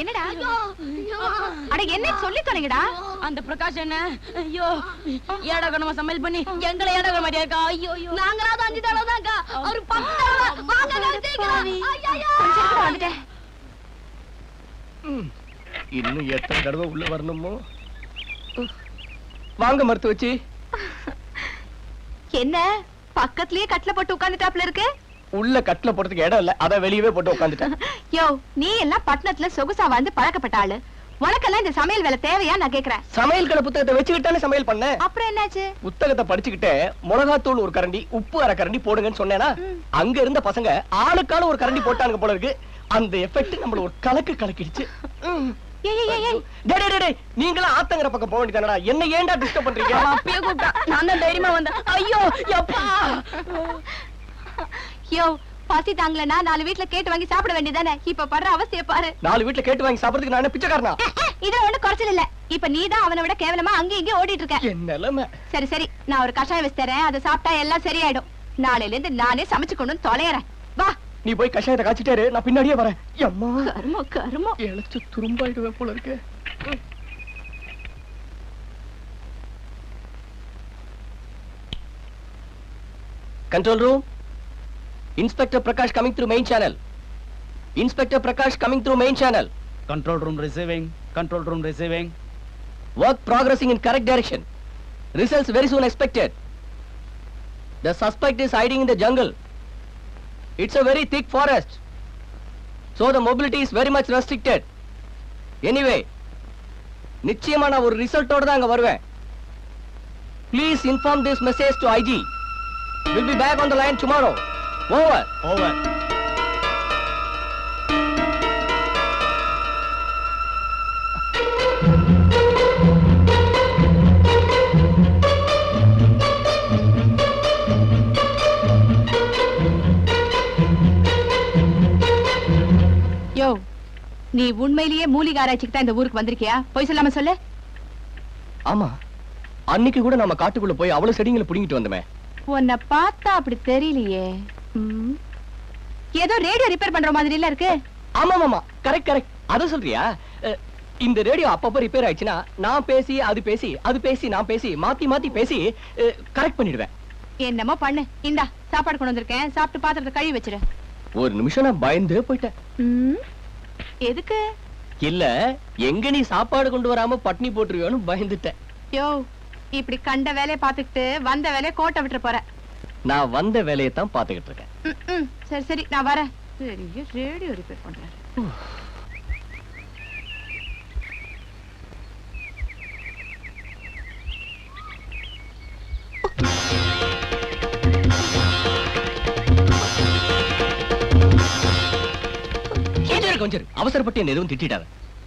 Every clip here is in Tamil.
என்னடா? அட என்ன சொல்லி தொலைங்கடா? அந்த பிரகாஷ் என்ன? ஐயோ! சமையல் பண்ணி எங்களை ஏடகண மாதிரியா இருக்கா? ஐயோ ஐயோ! நாங்களாவது அஞ்சு தடவை தான்க்கா. அவரு பத்து தடவை வாங்க சீக்கிரம். ஐயையோ. கொஞ்சம் கூட வந்துட்டேன். ம். இன்னும் எத்தனை தடவை உள்ள வரணுமோ? வாங்க மருத்துவ வச்சு என்ன? பக்கத்துலயே கட்டில போட்டு உட்கார்ந்துட்டாப்ல இருக்கு? உள்ள கட்டில போறதுக்கு இடம் இல்ல. அத வெளியவே போட்டு உட்காந்துட்டேன். யோ நீ எல்லாம் பட்டணத்துல சொகுசா வாழ்ந்து பழக்கப்பட்ட ஆளு. உனக்கெல்லாம் இந்த சமையல் வேலை தேவையா நான் கேக்குறேன். சமையல் கடை புத்தகத்தை வச்சுக்கிட்டானே சமையல் பண்ணேன் அப்புறம் என்னாச்சு? புத்தகத்தை படிச்சுக்கிட்டே மிளகாத்தூள் ஒரு கரண்டி உப்பு அரை கரண்டி போடுங்கன்னு சொன்னேனா அங்க இருந்த பசங்க ஆளுக்கான ஒரு கரண்டி போட்டானுங்க போல இருக்கு. அந்த எஃபெக்ட் நம்மள ஒரு கலக்கு கலக்கிடுச்சு. நீங்களாம் ஆத்தங்கர பக்கம் போக வேண்டியதானடா என்ன ஏன்டா டிஸ்டர்ப் பண்றீங்க? அவன் அப்பயே கூப்பிட்டா. நான் தைரியமா வந்தேன். ஐயோ எப்பா. யோ பசி தாங்கலனா நாலு வீட்ல கேட்டு வாங்கி சாப்பிட வேண்டியதானே இப்ப படுற பாரு. நாலு வீட்டுல கேட்டு வாங்கி சாப்பிடுறதுக்கு நான் என்ன பிச்சைக்காரனா? அஹ், அஹ், இதுல ஒண்ணு குறைச்சல் இல்ல. இப்ப நீ தான் அவனை விட கேவலமா அங்கேயும் இங்கேயும் ஓடிட்டு இருக்க. என் நிலைமை? சரி சரி நான் ஒரு கஷாயம் வச்சு தரேன். அதை சாப்பிட்டா எல்லாம் சரியாயிடும். நாளையில இருந்து நானே சமைச்சு கொண்டு வந்து தொலையறேன். வா. நீ போய் கஷாயத்தை காய்ச்சிட்டே இரு, நான் பின்னாடியே வரேன். அம்மா கருமோ கருமோ. இழைச்சு துரும்பாயிடுவேன் போல இருக்கு. Control room inspector Prakash coming through main channel inspector Prakash coming through main channel Control room receiving. Control room receiving. Work progressing in correct direction. Results very soon expected. The suspect is hiding in the jungle. It's a very thick forest. So the mobility is very much restricted. Anyway, நிச்சயமா நான் ஒரு ரிசல்ட்டோட தான் அங்க வருவேன் please inform this message to IG will be back on the line tomorrow over Over. யோ நீ உண்மையிலேயே மூலிகை ஆராய்ச்சிக்கு தான் இந்த ஊருக்கு வந்திருக்கியா? போய் சொல்லாம சொல்லு? ஆமா. அன்னைக்கு கூட நம்ம காட்டுக்குள்ள போய் அவ்வளவு செடிங்களை புடிங்கிட்டு வந்தோமே. உன்னை பார்த்தா அப்படி தெரியலையே. ஏதோ ரேடியோ ரிப்பேர் பண்ற மாதிரி இல்ல இருக்கு. ஆமா ஆமா கரெக்ட் கரெக்ட் அத சொல்றியா? இந்த ரேடியோ அப்பப்ப ரிப்பேர் ஆயிடுச்சுன்னா நான் பேசி அது பேசி அது பேசி நான் பேசி மாத்தி மாத்தி பேசி கரெக்ட் பண்ணிடுவேன். என்னமோ பண்ணு. இந்தா சாப்பாடு கொண்டு வந்திருக்கேன். சாப்பிட்டு பாத்திரத்தை கழுவி வச்சிரு. ஒரு நிமிஷம் நான் பயந்தே போயிட்டேன். எதுக்கு? இல்ல எங்க நீ சாப்பாடு கொண்டு வராம பட்னி போட்டுருவியோன்னு பயந்துட்டேன். யோ இப்படி கண்ட வேலையை பாத்துக்கிட்டு வந்த வேலையை கோட்டை விட்டுற போற. நான் வந்த வேலையை தான் பாத்துக்கிட்டு இருக்கேன். சரி சரி நான் வரேன். பெரிய ரேடியோ ரிப்பேர் பண்றாரு. கொஞ்சம். அவசரப்பட்டு என்ன எதுவும் திட்டிடாத.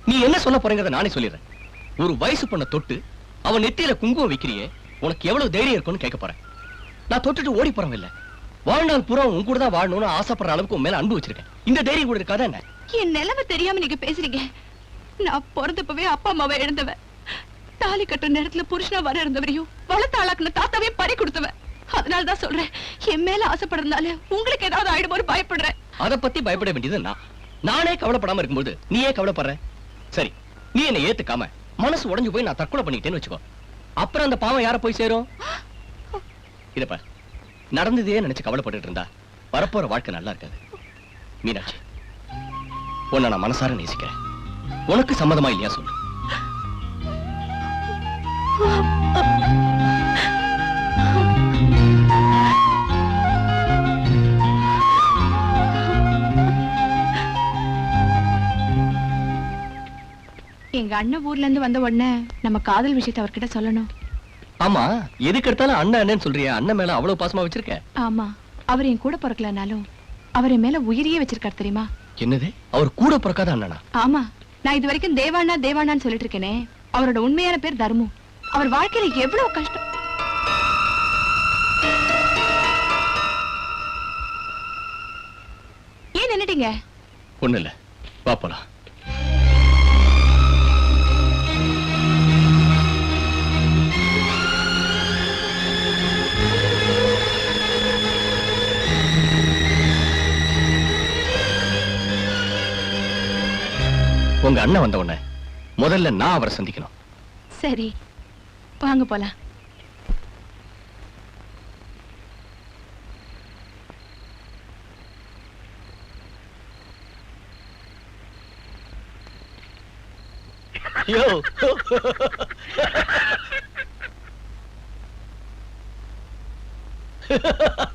நீ என்ன சொல்ல போறேங்கிறத நானே சொல்லிடுறேன். ஒரு வயசு பொண்ண தொட்டு அவன் நெத்தியில குங்குமம் வைக்கிறியே உனக்கு எவ்வளவு தைரியம் இருக்கும்னு கேட்க போறேன். நான் தொட்டுட்டு ஓடி போறவன் இல்ல. வாழ்நாள் பூரா உன் கூட தான் வாழணும்னு ஆசைப்படுற அளவுக்கு உன் மேல அன்பு வச்சிருக்கேன். இந்த தைரியம் கூட இருக்காதா என்ன? என் நிலைமை தெரியாம நீங்க பேசுறீங்க. நான் பிறந்தப்பவே அப்பா அம்மாவை இழந்தவன் தாலி கட்டுற நேரத்துல புருஷனா வர இருந்தவரையும் வளர்த்த ஆளாக்குன தாத்தாவே பறி கொடுத்தவன் அதனாலதான் சொல்றேன் என் மேல ஆசைப்படுறதுனால உங்களுக்கு ஏதாவது ஆயிடுமோன்னு பயப்படுறேன். அத பத்தி பயப்பட வேண்டியது நான். நானே கவலைப்படாம இருக்கும்போது நீ ஏன் கவலைப்படுற? சரி நீ என்ன ஏத்துக்காம மனசு உடைஞ்சு போய் நான் தற்கொலை பண்ணிட்டேன்னு வச்சுக்கோ. அப்புறம் அந்த பாவம் யார போய் சேரும்? இத பார் நடந்ததே நினைச்சு இருந்தா வரப்போற வாழ்க்கை நல்லா இருக்காது. மீனாட்சி உன்னை நான் மனசார நேசிக்கிறேன். உனக்கு சம்மதமா இல்லையா சொல்லு. எங்க அண்ணன் ஊர்ல இருந்து வந்த உடனே நம்ம காதல் விஷயத்தை அவர்கிட்ட சொல்லணும். ஆமா எதுக்கு எடுத்தாலும் அண்ணன் அண்ணன் சொல்றியா. அண்ணன் மேல அவ்வளவு பாசமா வச்சிருக்க? ஆமா அவர் என் கூட பிறக்கலனாலும் அவர் என் மேல உயிரியே வச்சிருக்காரு தெரியுமா? என்னது? அவர் கூட பிறக்காத அண்ணனா? ஆமா நான் இது வரைக்கும் தேவானா தேவானான்னு சொல்லிட்டு இருக்கேனே. அவரோட உண்மையான பேர் தர்மு. அவர் வாழ்க்கையில எவ்வளவு கஷ்டம். ஏன் நின்னுட்டீங்க? ஒண்ணு இல்ல. வா உங்க அண்ணன் வந்த உடனே முதல்ல நான் அவரை சந்திக்கணும். சரி வாங்க போலாம். யோ. சரி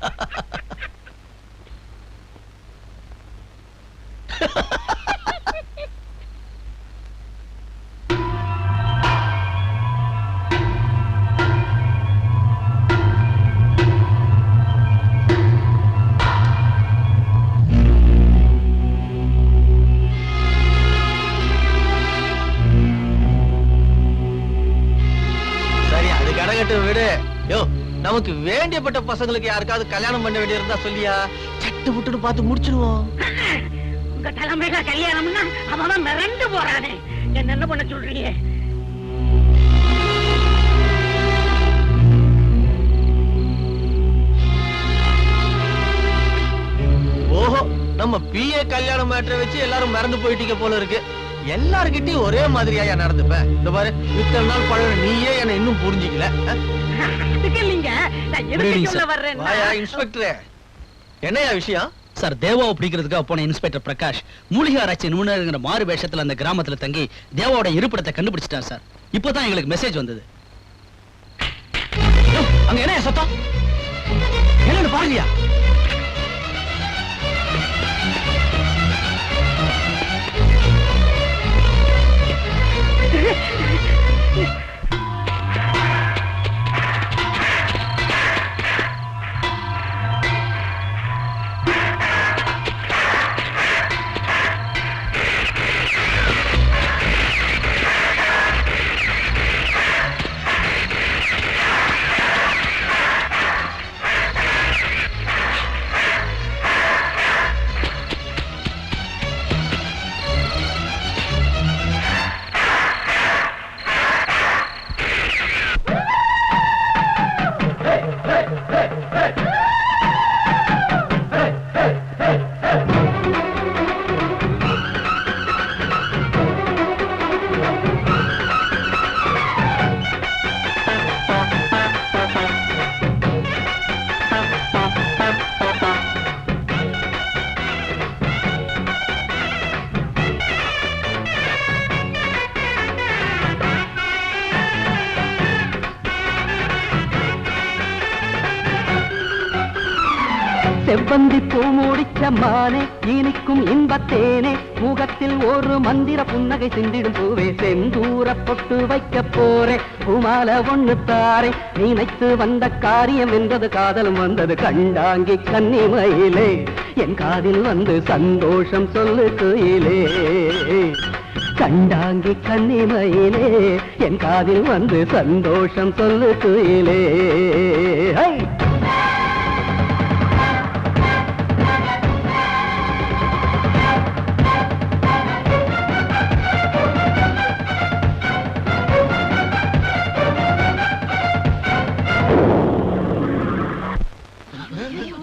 நமக்கு வேண்டியப்பட்ட பசங்களுக்கு யாருக்காவது கல்யாணம் பண்ண வேண்டியிருந்தா சொல்லியா? சட்டு புட்டுன்னு பார்த்து முடிச்சிடுவோம் உங்க தலைமையில கல்யாணம்னா அவன் மிரண்டு போறானே. என்ன என்ன பண்ண சொல்றீங்க? ஓஹோ நம்ம பிஏ கல்யாணம் மேட்டரை வச்சு எல்லாரும் மறந்து போயிட்டீங்க போல இருக்கு. எல்லார்கிட்டயும் ஒரே மாதிரியா நடந்துப்பேன் இந்த பாரு இத்தனை நாள் பழக நீயே என்ன இன்னும் புரிஞ்சிக்கல இன்ஸ்பெக்டர். என்னையா விஷயம்? சார் தேவாவை பிடிக்கிறதுக்காக போன இன்ஸ்பெக்டர் பிரகாஷ் மூலிகை ஆராய்ச்சி நிபுணருங்கிற மாறு வேஷத்துல அந்த கிராமத்துல தங்கி தேவாவோட இருப்பிடத்தை கண்டுபிடிச்சிட்டார் சார். இப்போதான் எங்களுக்கு மெசேஜ் வந்தது. அங்க என்ன சத்தம்? என்னன்னு பாருங்கயா செவ்வந்தி பூ மூடிச்ச மானே இனிக்கும் இன்பத்தேனே. முகத்தில் ஒரு மந்திர புன்னகை சிந்திடும் பூவே செந்தூர பொட்டு வைக்க போறே பூமால ஒண்ணு தாரே. நினைத்து வந்த காரியம் என்றது காதலும் வந்தது கண்டாங்கி கன்னிமயிலே என் காதில் வந்து சந்தோஷம் சொல்லு குயிலே. கண்டாங்கி கன்னிமயிலே என் காதில் வந்து சந்தோஷம் சொல்லு குயிலே.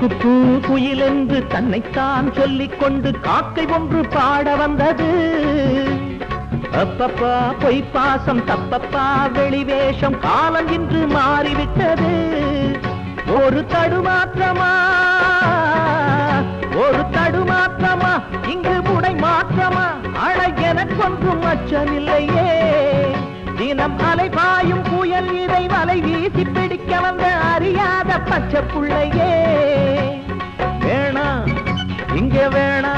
பூ குயில் என்று தன்னைத்தான் சொல்லிக் கொண்டு காக்கை ஒன்று பாட வந்தது. அப்பப்பா பொய் பாசம் தப்பப்பா வெளிவேஷம் காலம் இன்று மாறிவிட்டது. ஒரு தடுமாற்றமா? ஒரு தடுமாற்றமா? இங்கு முடை மாற்றமா? அழ எனக்கொன்றும் அச்சமில்லையே. தினம் அலைபாயும் புயல் இதை வலை வீசி பிடிக்க வந்த அறியாத பச்சை புள்ளையே. வேணா இங்க வேணா.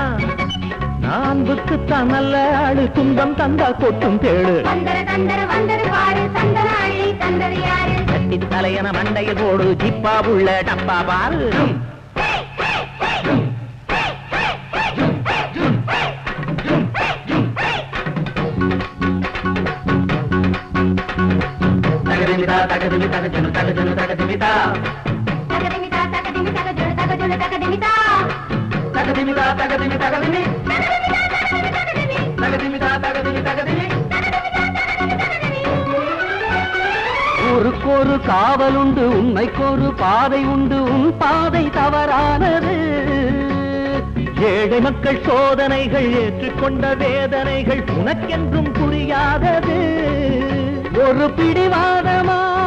நான் புத்துத்தான் நல்ல ஆளு துன்பம் தந்தா கொட்டும் தேடு. கட்டி தலையன மண்டையில் போடு ஜிப்பா உள்ள டப்பா பாரு. ஒரு தகஜனு ஊருக்கொரு காவல் உண்டு உண்மைக்கொரு பாதை உண்டு உன் பாதை தவறானது. ஏழை மக்கள் சோதனைகள் ஏற்றுக்கொண்ட வேதனைகள் உனக்கென்றும் புரியாதது. ஒரு பிடிவாதமா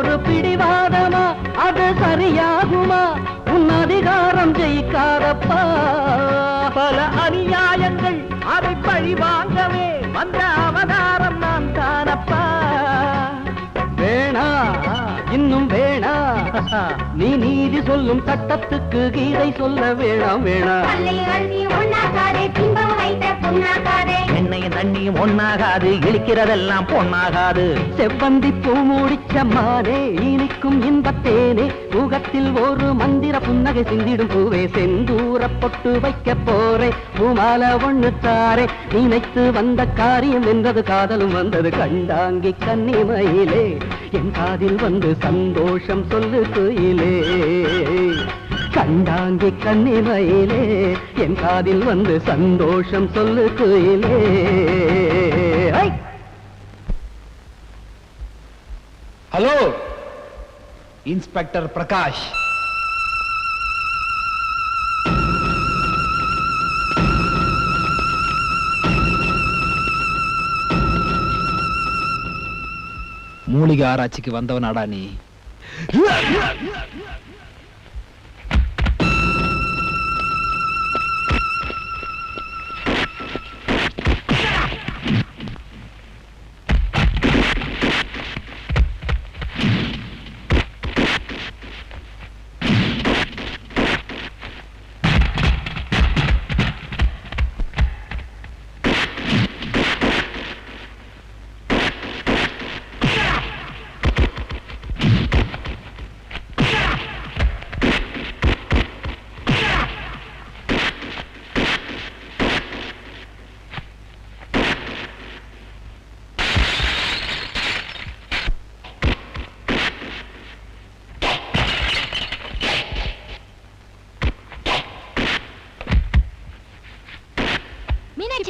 ஒரு பிடிவாதமா? அது சரியாகுமா? உன் அதிகாரம் ஜெயிக்காதப்பா. பல அநியாயங்கள் அதை பழி வாங்கவே வந்த அவதாரம் நான் தானப்பா. வேணா இன்னும் வேணா. நீ நீதி சொல்லும் சட்டத்துக்கு கீதை சொல்ல வேணாம் வேணாம் கல்லை தண்ணியும் ஒன்னாகாது இழிக்கிறதெல்லாம் பொன்னாகாது. செவ்வந்தி பூ மூடிச்ச மாதே இனிக்கும் இன்பத்தேனே. முகத்தில் ஒரு மந்திர புன்னகை சிந்திடும் பூவே செந்தூர பொட்டு வைக்க போறே. பூமால ஒண்ணு தாரே நினைத்து வந்த காரியம் வென்றது காதலும் வந்தது கண்டாங்கி கன்னிமயிலே. என் காதில் வந்து சந்தோஷம் சொல்லு குயிலே. கண்டாங்கி கண்ணி மயிலே என் காதில் வந்து சந்தோஷம் சொல்லு குயிலே. Hello inspector Prakash. மூலிகை ஆராய்ச்சிக்கு வந்தவனாடா நீ.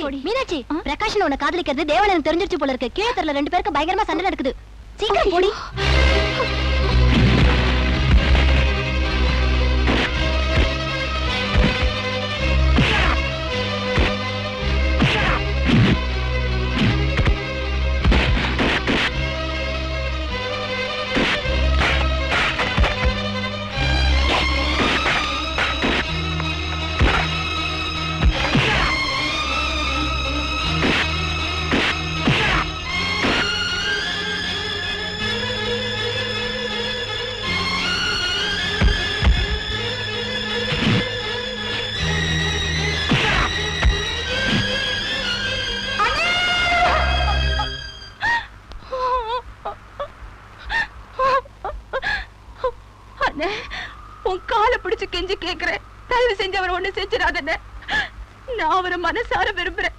மீனாட்சி. மீனாட்சி பிரகாஷன் உன்னை காதலிக்கிறது தேவன் தெரிஞ்சிருச்சு போல இருக்கு. கீழே தெருல ரெண்டு பேருக்கும் பயங்கரமா சண்டை நடக்குது. சீக்கிரம் போடி. நான் மனசார விரும்புறேன்.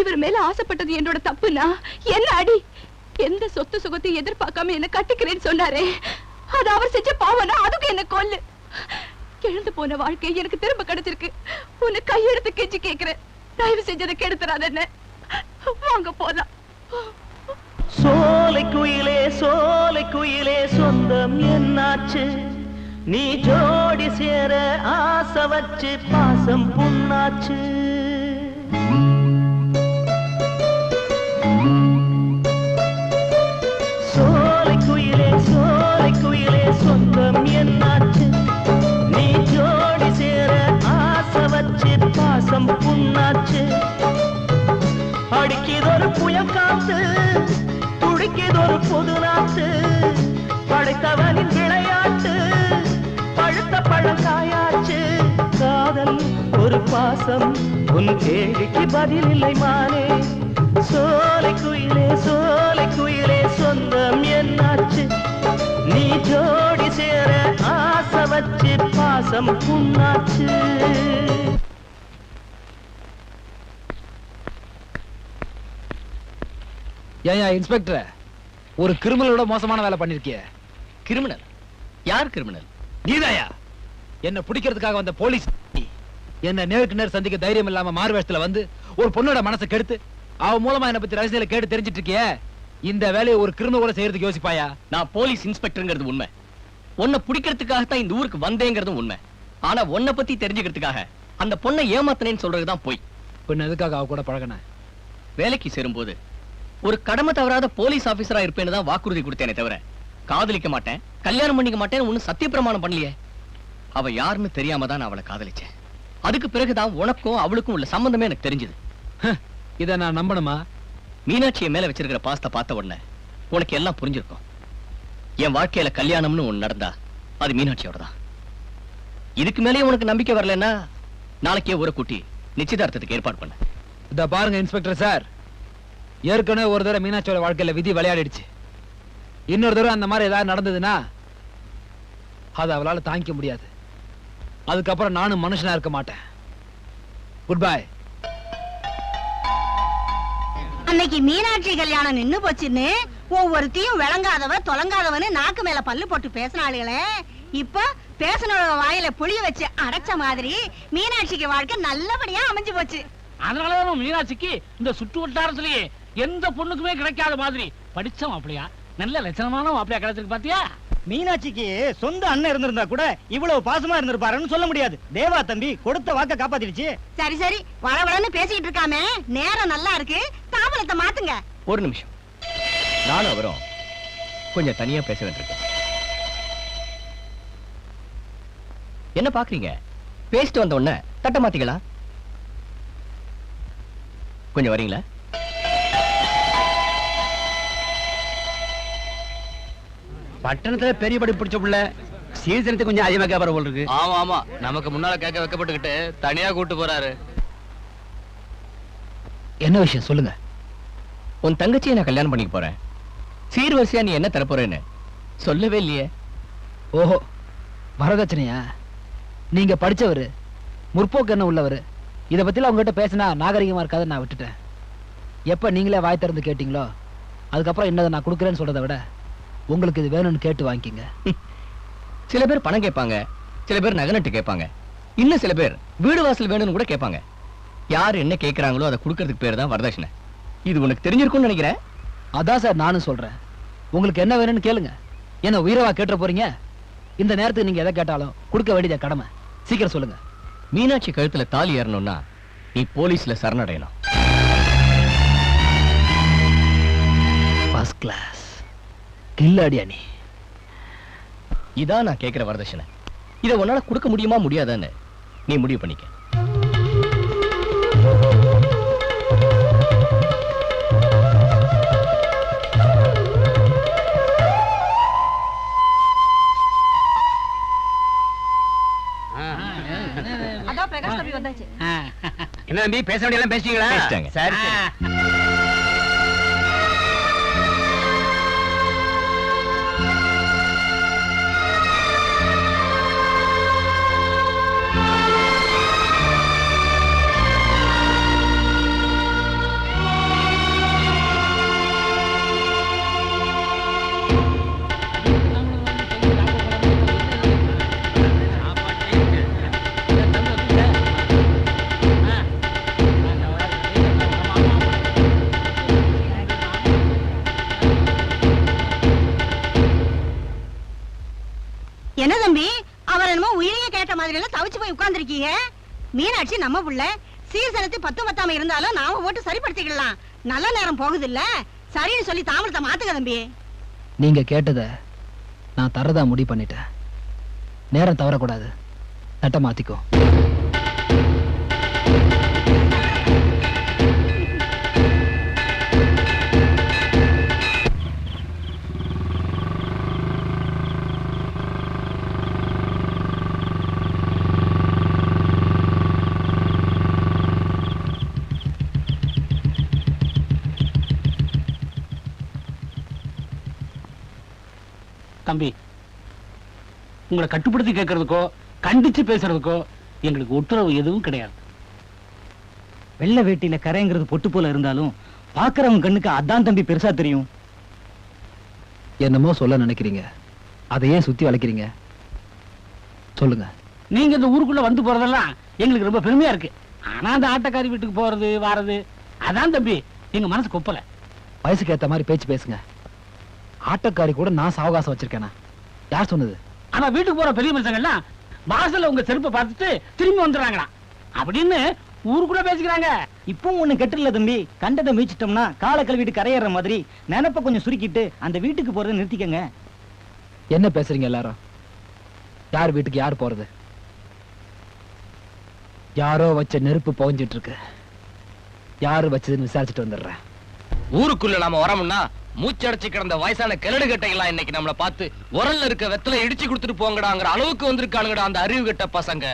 இவர் மேல ஆசைப்பட்டது என்னோட தப்புனா? என்ன அடி? எந்த சொத்து சுகத்தை எதிர்பார்க்காம என்ன கட்டிக்கிறேன்னு சொன்னாரே. அது அவர் செஞ்ச பாவனா அதுக்கு என்ன கொல்லு இழந்து போன வாழ்க்கை எனக்கு திரும்ப கிடைச்சிருக்கு. உன்னை கையெடுத்து கெஞ்சி கேக்குறேன். தயவு செஞ்சதை கெடுத்துறாதண்ணே வாங்க போலாம். சோலை குயிலே சோலை குயிலே சொந்தம் என்னாச்சு? நீ ஜோடி சேர ஆசை வச்சு பாசம் புண்ணாச்சு. சோலை குயிலே சோலை குயிலே சொந்தம் என்னாச்சு? நீ ஜோடி சேர ஆசை வச்சு பாசம் புண்ணாச்சு. அடிக்கிதொரு புயல் காத்து துடிக்கிதொரு பொது நாத்து படைத்தவனின் பழுத்த காதல் ஒரு பாசம். உன் கேள்விக்கு பதில் இல்லை மானே. சோலை குயிலே சோலை குயிலே சொந்தம் என்னாச்சு? நீ ஜோடி சேர ஆசை வச்சு பாசம் புண்ணாச்சு ஏயா இன்ஸ்பெக்டர் ஒரு கிரிமினலோட மோசமான வேலை பண்ணிருக்கிய. கிரிமினல்? யார் கிரிமினல்? நீதாயா? என்ன பிடிக்கிறதுக்காக வந்த போலீஸ் என்ன நேருக்கு நேர் சந்திக்க தைரியம் இல்லாம மாறு வேஷத்துல வந்து ஒரு பொண்ணோட மனசை கெடுத்து அவ மூலமா என்ன பத்தி ரகசியங்களை கேட்டு தெரிஞ்சிட்டு இருக்கியே இந்த வேலையை ஒரு கிரிமினல் கூட செய்யறதுக்கு யோசிப்பாயா? நான் போலீஸ் இன்ஸ்பெக்டர்ங்கிறது உண்மை. உன்னை பிடிக்கிறதுக்காக தான் இந்த ஊருக்கு வந்தேங்கிறதும் உண்மை. ஆனா உன்னை பத்தி தெரிஞ்சுக்கிறதுக்காக அந்த பொண்ணை ஏமாத்தினேன்னு சொல்றதுதான் போய். பின்ன எதுக்காக அவ கூட பழகின? வேலைக்கு சேரும்போது ஒரு கடமை தவறாத போலீஸ் ஆபீசரா இருப்பேன்னு தான் வாக்குறுதி கொடுத்தேனே தவிர காதலிக்க மாட்டேன் கல்யாணம் பண்ணிக்க மாட்டேன்னு ஒன்னும் சத்தியப்பிரமாணம் பண்ணலையே. அவ யாருன்னு தெரியாம தான் நான் அவளை காதலிச்சேன். அதுக்கு பிறகுதான் உனக்கும் அவளுக்கும் உள்ள சம்பந்தமே எனக்கு தெரிஞ்சது. இத நான் நம்பணுமா? மீனாட்சியை மேல வச்சிருக்கிற பாஸ்த பார்த்த உடனே உனக்கு எல்லாம் புரிஞ்சிருக்கும். என் வாழ்க்கையில கல்யாணம்னு ஒன்று நடந்தா அது மீனாட்சியோட தான் இதுக்கு மேலேயே உனக்கு நம்பிக்கை வரலன்னா நாளைக்கே ஊரை கூட்டி நிச்சயதார்த்தத்துக்கு ஏற்பாடு பண்ண. இத பாருங்க இன்ஸ்பெக்டர் சார். ஏற்கனவே ஒரு தடவை மீனாட்சியோட வாழ்க்கையில விதி விளையாடிடுச்சு. இன்னொரு தடவை அந்த மாதிரி ஏதாவது நடந்ததுன்னா அது அவளால தாங்கிக்க முடியாது. அதுக்கப்புறம் நானும் மனுஷனா இருக்க மாட்டேன். குட் பை அன்னைக்கு மீனாட்சி கல்யாணம் நின்னு போச்சுன்னு ஒவ்வொருத்தையும் விளங்காதவ தொலங்காதவன்னு நாக்கு மேல பல்லு போட்டு பேசினாளுகளே. இப்ப பேசினோட வாயில புளிய வச்சு அடைச்ச மாதிரி மீனாட்சிக்கு வாழ்க்கை நல்லபடியா அமைஞ்சு போச்சு. அதனாலதான் மீனாட்சிக்கு இந்த சுற்று வட்டாரத்திலேயே எந்த பொண்ணுக்குமே கிடைக்காத மாதிரி. படிச்ச மாப்பிளையா நல்ல லட்சணமான மாப்பிளையா கிடைச்சிருக்கு பாத்தியா? மீனாட்சிக்கு சொந்த அண்ணன் இருந்திருந்தா கூட இவ்வளவு பாசமா இருந்திருப்பாருன்னு சொல்ல முடியாது. தேவா தம்பி கொடுத்த வாக்க காப்பாத்திடுச்சு. சரி சரி. வளவளன்னு பேசிட்டு இருக்காம. நேரம் நல்லா இருக்கு. தாமலத்தை மாத்துங்க. ஒரு நிமிஷம். நானும் அவரும் கொஞ்சம் தனியா பேச வேண்டியிருக்கோம் என்ன பாக்குறீங்க? பேசிட்டு வந்த உடனே தட்ட மாத்திக்கலாம் கொஞ்சம் வரீங்களா? பட்டணத்துல பெரிய படி பிடிச்ச புள்ள சீசனத்தை கொஞ்சம் அதிகமா கேப்பற போல் இருக்கு. ஆமா ஆமா. நமக்கு முன்னால கேட்க வைக்கப்பட்டுக்கிட்டு தனியா கூட்டு போறாரு. என்ன விஷயம்? சொல்லுங்க. உன் தங்கச்சியை நான் கல்யாணம் பண்ணிக்க போறேன். சீர்வரிசையா நீ என்ன தரப்போறேன்னு? சொல்லவே இல்லையே. ஓஹோ வரதட்சணையா? நீங்க படிச்சவரு முற்போக்கு என்ன உள்ளவர். இத பத்தில உங்ககிட்ட பேசினா நாகரிகமா இருக்காதுன்னு நான் விட்டுட்டேன். எப்ப நீங்களே வாய் திறந்து கேட்டீங்களோ அதுக்கப்புறம் என்னதை நான் கொடுக்குறேன்னு சொல்றதை விட உங்களுக்கு இது வேணும்னு கேட்டு வாங்கிக்கிங்க. சில பேர் பணம் கேட்பாங்க சில பேர் நகனட்டு கேட்பாங்க. இன்னும் சில பேர் வீடு வாசல் வேணும்னு கூட கேட்பாங்க. யார் என்ன கேட்கறாங்களோ அதை கொடுக்கறதுக்கு பேர் தான் வரதட்சணை. இது உனக்கு தெரிஞ்சிருக்கும்னு நினைக்கிறேன்? அதான் சார் நானும் சொல்றேன். உங்களுக்கு என்ன வேணும்னு கேளுங்க. என்ன உயிரவா கேட்டுற போறீங்க? இந்த நேரத்துக்கு நீங்க எதை கேட்டாலும் கொடுக்க வேண்டிய கடமை. சீக்கிரம் சொல்லுங்க. மீனாட்சி கழுத்துல தாலி ஏறணும்னா நீ போலீஸ்ல சரணடையணும். ஃபர்ஸ்ட் கிளாஸ் கில்லாடியா நீ? இதான் நான் கேட்கிற வரதட்சணை. இதை உன்னால கொடுக்க முடியுமா முடியாதான்னு நீ முடிவு பண்ணிக்க. என்ன தம்பி பேச வேண்டிய எல்லாம் பேசிட்டீங்களா? பேசிட்டாங்க. சரி சரி. மீனாட்சி நம்ம புள்ள. சீசனத்து பத்து பத்தாம இருந்தாலும் நாம ஓட்டு சரிப்படுத்திக்கலாம் நல்ல நேரம் போகுது இல்ல சரின்னு சொல்லி தாமரத்தை மாத்துக்க தம்பி. நீங்க கேட்டத நான் தரதா முடிவு பண்ணிட்டேன். நேரம் தவறக்கூடாது. தட்டை மாத்திக்கோ. உங்களை கட்டுப்படுத்தி கேட்கறதுக்கோ கண்டிச்சு பேசுறதுக்கோ எங்களுக்கு உத்தரவு எதுவும் கிடையாது. வெள்ளை வேட்டியில கரைங்கிறது பொட்டு போல இருந்தாலும் பாக்குறவங்க கண்ணுக்கு அதான் தம்பி பெருசா தெரியும். என்னமோ சொல்ல நினைக்கிறீங்க. அதை ஏன் சுத்தி வளைக்கிறீங்க? சொல்லுங்க. நீங்க இந்த ஊருக்குள்ள வந்து போறதெல்லாம் எங்களுக்கு ரொம்ப பெருமையா இருக்கு. ஆனா அந்த ஆட்டக்காரி வீட்டுக்கு போறது வாரது அதான் தம்பி. எங்க மனசு கொப்பல. வயசுக்கு ஏத்த மாதிரி பேச்சு பேசுங்க. ஆட்டக்காரி கூட நான் சாவகாசம் வச்சிருக்கேனா? யார் சொன்னது? ஆனா வீட்டுக்கு போற பெரிய மனுஷங்கள்லாம் வாசல்ல உங்க செருப்பை பார்த்துட்டு திரும்பி வந்துடுறாங்களாம். அப்படின்னு ஊருக்குள்ள பேசிக்கிறாங்க. இப்பவும் ஒண்ணு கெட்டுல தம்பி. கண்டதை மீச்சிட்டோம்னா காலை கழுவிட்டு கரையேற மாதிரி நினைப்ப கொஞ்சம் சுருக்கிட்டு அந்த வீட்டுக்கு போறதை நிறுத்திக்கங்க. என்ன பேசுறீங்க எல்லாரும்? யார் வீட்டுக்கு யார் போறது? யாரோ வச்ச நெருப்பு புகஞ்சிட்டு இருக்கு. யாரு வச்சதுன்னு விசாரிச்சுட்டு வந்துடுறேன். ஊருக்குள்ள நாம வரோம்னா மூச்சடைச்சு கிடந்த வயசான கிழடு கட்டைகளா இன்னைக்கு நம்மளை பார்த்து உரல்ல இருக்க வெத்தலை இடிச்சு கொடுத்துட்டு போங்கடாங்கிற அளவுக்கு வந்திருக்கானுங்கடா அந்த அறிவு கட்ட பசங்க.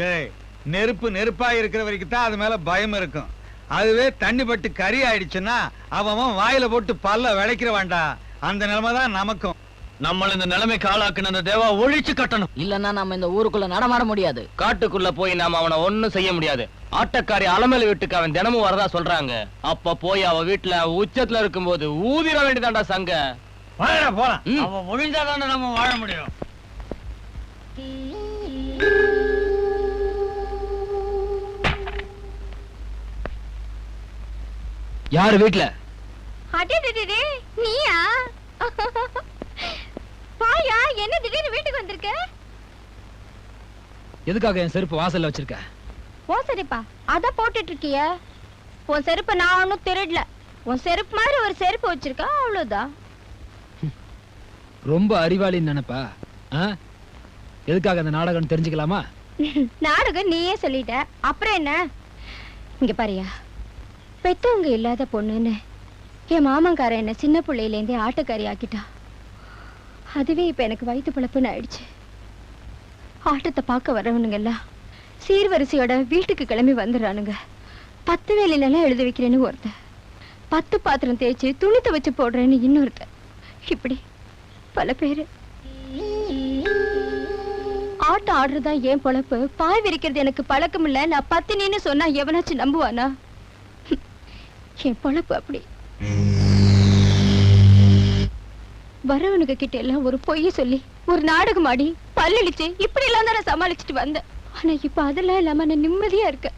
டேய் நெருப்பு நெருப்பா இருக்கிற வரைக்கும் தான் அது மேல பயம் இருக்கும். அதுவே தண்ணி பட்டு கறி ஆயிடுச்சுன்னா அவன் வாயில போட்டு பல்ல விளைக்கிற வேண்டாம் அந்த நிலைமை தான் நமக்கும். நம்மள இந்த நிலைமைக்கு ஆளாக்குன அந்த தேவா ஒழிச்சு கட்டணும். இல்லன்னா நம்ம இந்த ஊருக்குள்ள நடமாட முடியாது. காட்டுக்குள்ள போய் நாம அவனை ஒண்ணும் செய்ய முடியாது. ஆட்டக்காரி அலமேல வீட்டுக்கு அவன் தினமும் வரதா சொல்றாங்க. அப்ப போய் அவ வீட்டுல உச்சத்துல இருக்கும்போது ஊதிர வேண்டியதாண்டா சங்க. போலாம். அவன் ஒழிஞ்சாதானே நம்ம வாழ முடியும். யாரு வீட்டுல நீயா? பாயா என்ன திடீர்னு வீட்டுக்கு வந்திருக்க? எதுக்காக என் செருப்பு வாசல்ல வச்சிருக்க? ஓ சரிப்பா. அத போட்டுட்டு இருக்கிய உன் செருப்பை நான் ஒன்னும் திருடல. உன் செருப்பு மாதிரி ஒரு செருப்பு வச்சிருக்க அவ்வளவுதான். ரொம்ப அறிவாளின்னு நினைப்பா? எதுக்காக அந்த நாடகம் தெரிஞ்சுக்கலாமா? நாடகம் நீயே சொல்லிட்ட. அப்புறம் என்ன? இங்க பாரியா. பெத்தவங்க இல்லாத பொண்ணுன்னு என் மாமங்காரன் என்ன சின்ன பிள்ளையிலேருந்தே ஆட்டக்காரி ஆக்கிட்டா. அதுவே இப்ப எனக்கு வயிற்று பிழப்புன்னு ஆயிடுச்சு. ஆட்டத்தை பார்க்க வரவனுங்க எல்லாம் சீர்வரிசையோட வீட்டுக்கு கிளம்பி வந்துடுறானுங்க. பத்து வேலையிலலாம் எழுதி வைக்கிறேன்னு ஒருத்தன். பத்து பாத்திரம் தேய்ச்சி துணி துவைச்சு போடுறேன்னு இன்னொருத்தன். இப்படி பல பேரு. ஆட்டம் ஆடுறதா ஏன் பொழப்பு? பாய் விரிக்கிறது எனக்கு பழக்கம் இல்ல நான் பத்தினின்னு சொன்னா எவனாச்சும் நம்புவானா? என் பொழப்பு அப்படி. வரவனுக்கு கிட்ட எல்லாம் ஒரு பொய்ய சொல்லி ஒரு நாடகம் ஆடி பல்லளிச்சு இப்படி எல்லாம் தான் நான் சமாளிச்சுட்டு வந்தேன். ஆனா இப்ப அதெல்லாம் இல்லாம நான் நிம்மதியா இருக்க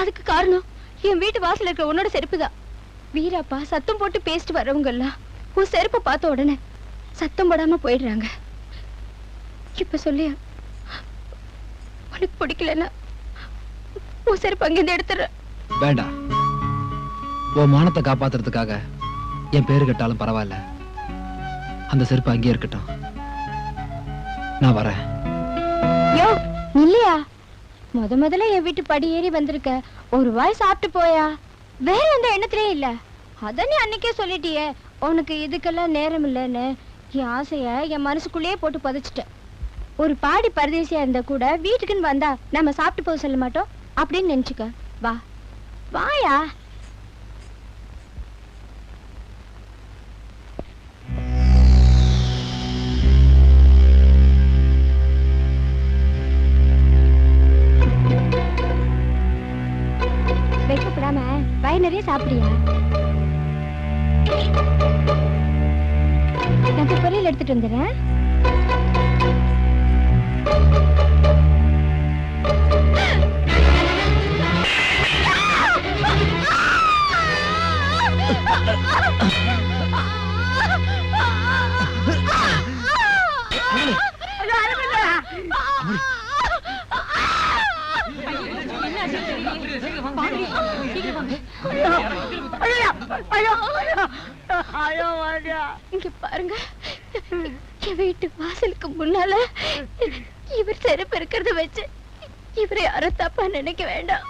அதுக்கு காரணம் என் வீட்டு வாசல்ல இருக்கிற உன்னோட செருப்பு தான். வீராப்பா சத்தம் போட்டு பேசிட்டு வரவங்க எல்லாம் உன் செருப்பை பார்த்த உடனே சத்தம் போடாம போயிடுறாங்க. இப்ப சொல்லியா உனக்கு பிடிக்கலன்னா உன் செருப்பு அங்கிருந்து எடுத்துற வேண்டாம். உன் மானத்தை காப்பாத்துறதுக்காக என் பேரு கேட்டாலும் பரவாயில்ல. அந்த செருப்பு அங்கேயே இருக்கட்டும். நான் வரேன். யோ இல்லையா முத முதல்ல என் வீட்டு படி ஏறி வந்திருக்க. ஒரு வாய் சாப்பிட்டு போயா? வேற எந்த எண்ணத்திலே இல்ல. அத நீ அன்னைக்கே சொல்லிட்டியே. உனக்கு இதுக்கெல்லாம் நேரம் இல்லைன்னு என் ஆசைய என் மனசுக்குள்ளேயே போட்டு புதைச்சிட்டேன் ஒரு பாடி பரதேசியா இருந்தா கூட வீட்டுக்குன்னு வந்தா நம்ம சாப்பிட்டு போக சொல்ல மாட்டோம்? அப்படின்னு நினைச்சுக்க. வா. வாயா? சாப்பிடுறியா? நான் போய் பொரியல் எடுத்துட்டு வந்துடுறேன். இங்க பாருங்க. என் வீட்டு வாசலுக்கு முன்னால இவர் செருப்பு இருக்கிறத வச்சு இவரை யாரும் தப்பா நினைக்க வேண்டாம்.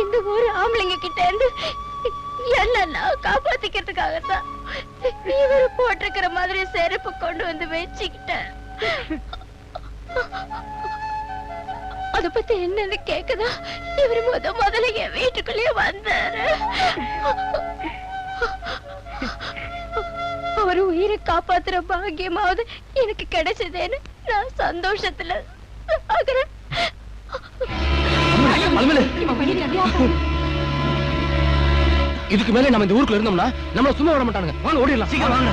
இந்த ஒரு ஆம்பளைங்க கிட்ட இருந்து என்ன நான் காப்பாத்திக்கிறதுக்காக தான் இவர் போட்டிருக்கிற மாதிரி செருப்பு கொண்டு வந்து வச்சுக்கிட்டேன். அத பத்தி என்னன்னு கேக்குதா? இவர் முத முதல்ல என் வீட்டுக்குள்ளேயே வந்தாரு. அவர் உயிரை காப்பாத்துற பாக்கியமாவது எனக்கு கிடைச்சதேன்னு நான் சந்தோஷத்துல சாகுறேன். இதுக்கு மேல நம்ம இந்த ஊருக்குள்ள இருந்தோம்னா நம்ம சும்மா விட மாட்டானுங்க. வாங்க ஓடிடலாம். சீக்கிரம் வாங்க.